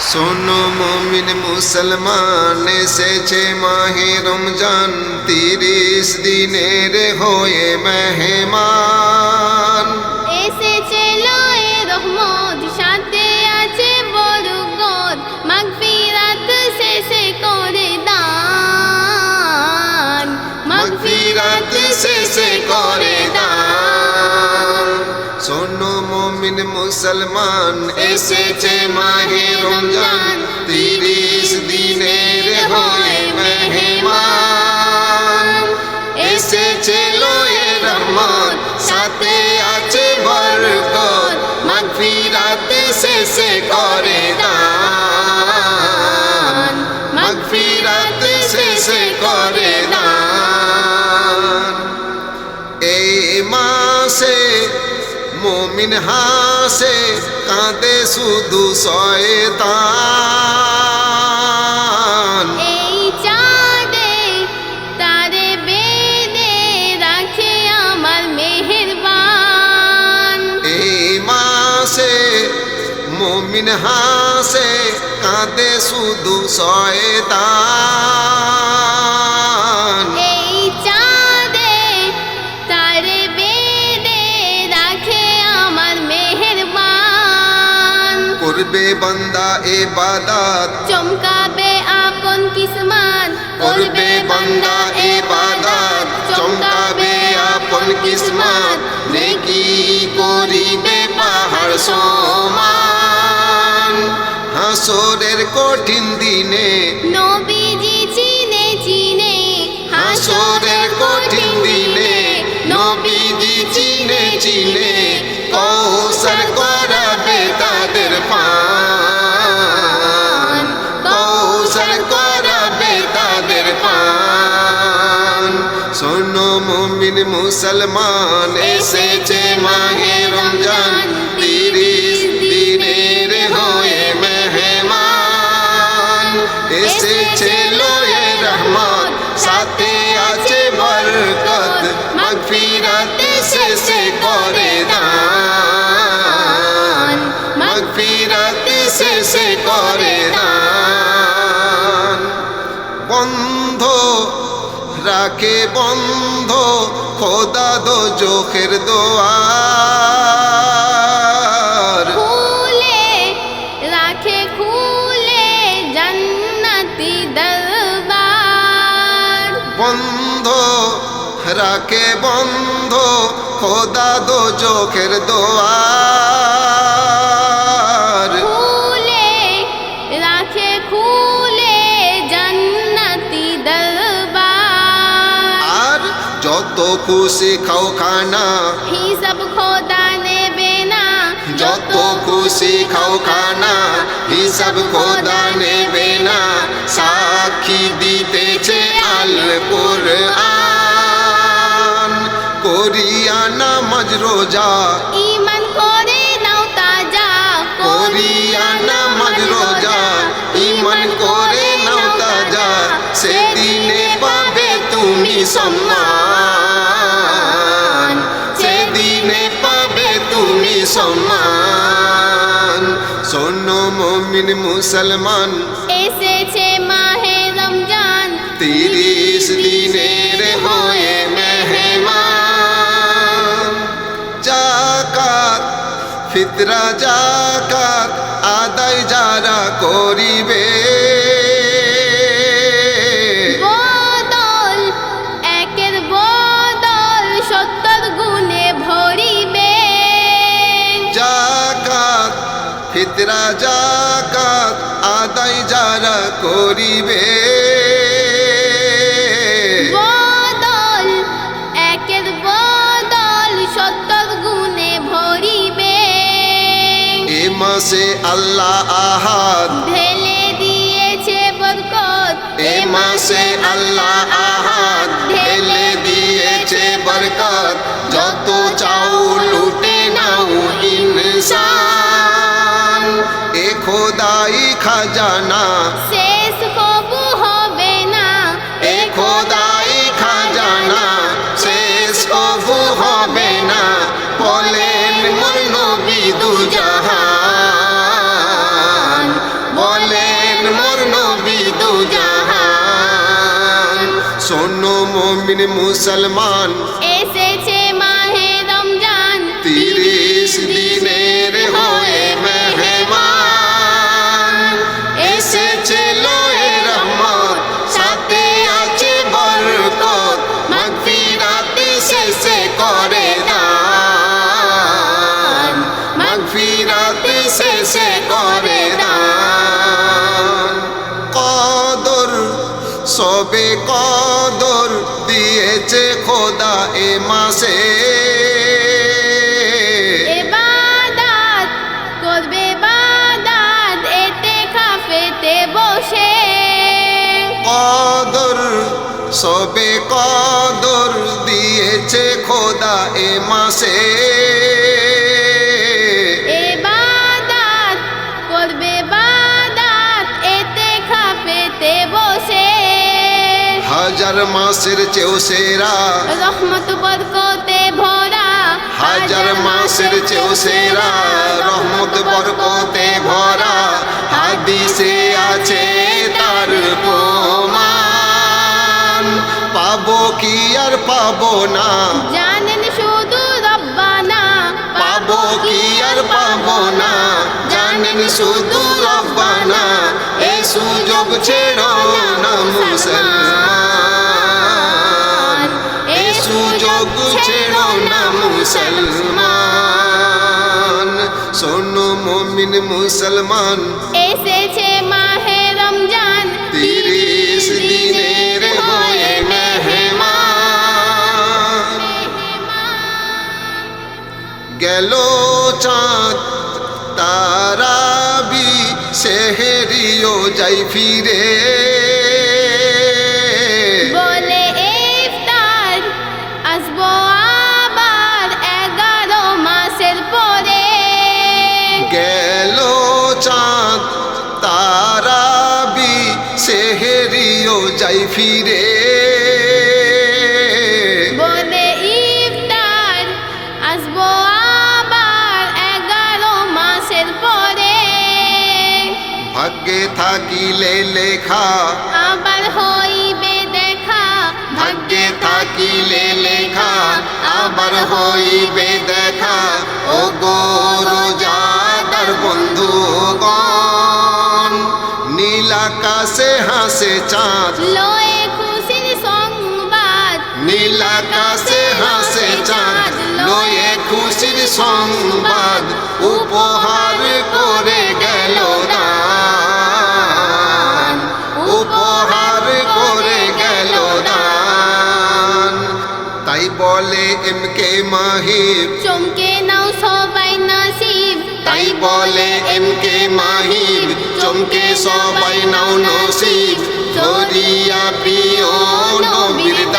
শোনো মমিন মুসলমান এসেছে মাহে রমজান তিরিশ দিনের হয়ে মেহমান। মুসলমান এসেছে মাহে রমজান, তিরিশ দিনের হয়ে মেহমান। এসেছে লয়ে রহমত, সাথে আছে বরকত, মাগফিরাত শেষে করে দান। মাগফিরাত শেষে করে দান। এই মাসে মমিন হাসে কাঁদে শুধু শয়তান। এই চাঁদে তারে বেদে রাখে আমার মেহেরবান। এই মাসে মমিন হাসে কাঁদে শুধু শয়তান। করবে বান্দা এ বাদাত। চমকাবে আপন কিসমত করবে বান্দা এ বাদাত। চমকাবে আপন কিসমত নেকি করিবে পাহাড় সমান। হাসরের কঠিন দিনে নবীজি চিনে চিনে হাসরের কঠিন দিনে নবীজি চিনে চিনে। মুসলমান এসেছে মাহে রমজান, তিরিশ দিনের হয়ে মেহমান। এসেছে লয়ে রহমত, সাথে আছে বরকত, মাগফিরাত শেষে করে দান। মাগফিরাত শেষে করে দান। বন্ধ রাখে বন্ধ খোদা দো চোখের দোয়ার। খুলে রাখে খুলে জান্নাতি দরবার। বন্ধ রাখে বন্ধ খোদা দো চোখের দোয়ার। যত খুশি খাও খানা। হিসাব খোদা নেবে না। যত খুশি খাও খানা হিসাব খোদা নেবে না। সাক্ষী দিতেছে আল কোরআন করিয়া নামাজ রোজা। ইমান করে নাও তাজা। করিয়া নামাজ রোজা। ইমান করে নাও তাজা। সেদিনে পাবে তুমি সম্মান। শোনো মমিন মুসলমান। এসেছে মাহে রমজান তিরিশ দিনের হয়ে মেহমান। জাকাত ফিতরা জাকাত আদায় যারা করিবে আল্লাহ মমিন মুসলমান। দিয়েছে খোদা এ মাসে। কদর সবে কদর দিয়েছে খোদা এ মাসে। হাজার মাসের চেয়েও সেরা। রহমত বরকতে ভরা হাজার মাসের চেয়েও সেরা। রহমত বরকতে ভরা হাদিসে আছে তার প্রমাণ। পাবো কি আর পাবো না? জানেন শুধু রব্বানা। পাবো কি আর পাবো না? জানেন শুধু রব্বানা। এই সুযোগ ছেড়ো। মুসলমান। এসেছে মাহে রমজান তিরিশ দিনের হয়ে মেহমান। গেল চাঁদ তারাবি সেহেরিও যাই ফিরে। ফিরে। ইফতার আসব আবার এগারো মাসের পরে। ভাগ্যে থাকিলে লেখা। আবার হইবে দেখা। ভাগ্যে থাকিলে লেখা। আবার হইবে দেখা। ও গোরজাদার বন্ধুগণ নীল আকাশে হাসে চাঁদ। আকাশে হাসে চাঁদ লয়ে খুশির সংবাদ উপহার করে গেল দান। উপহার করে গেল দান। তাই বলে এম কে মাহিব। চমকে নাও সবাই নাসিব। তাই বলে এম কে মাহিব। চমকে সবাই নাও নসিব। ধরিয়া প্রিয় নবীর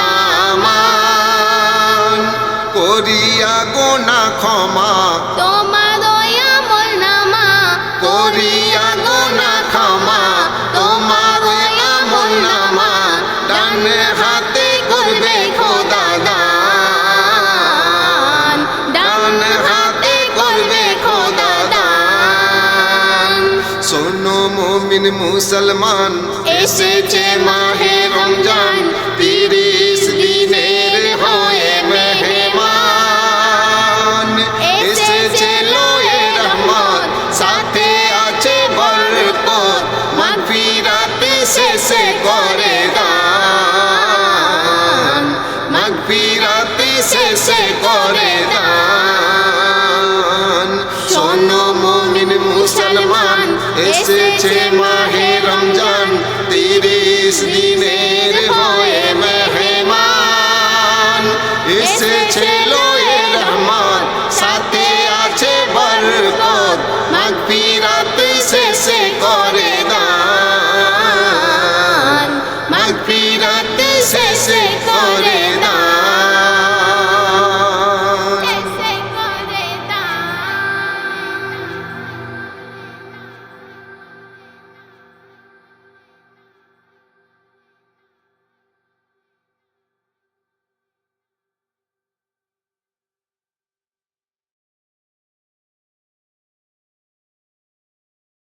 শোনো মমিন মুসলমান এসেছে মাহে রমজান তিরিশ এসেছিল